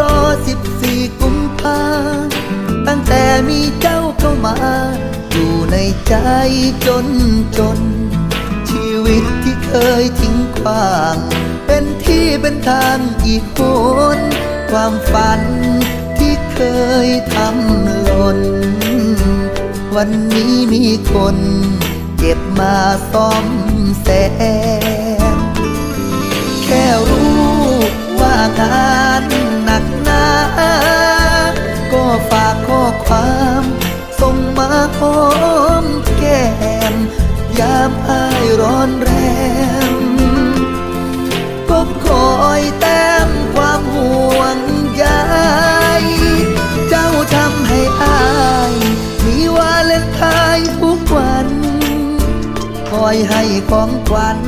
รอสิบสี่กุมภาตั้งแต่มีเจ้าเข้ามา อยู่ในใจจนจน ชีวิตที่เคยทิ้งขว้าง เป็นที่เป็นทางอีกคนความฝันที่เคยทำหล่น วันนี้มีคน เก็บมาซ่อม ฝากข้อความส่งมาหอมแก้มยามอายร้อนแรงก็คอยแต้มความห่วงใยเจ้าทำให้อายมีวาเลนไทน์ทุกวัน คอยให้ของขวัญ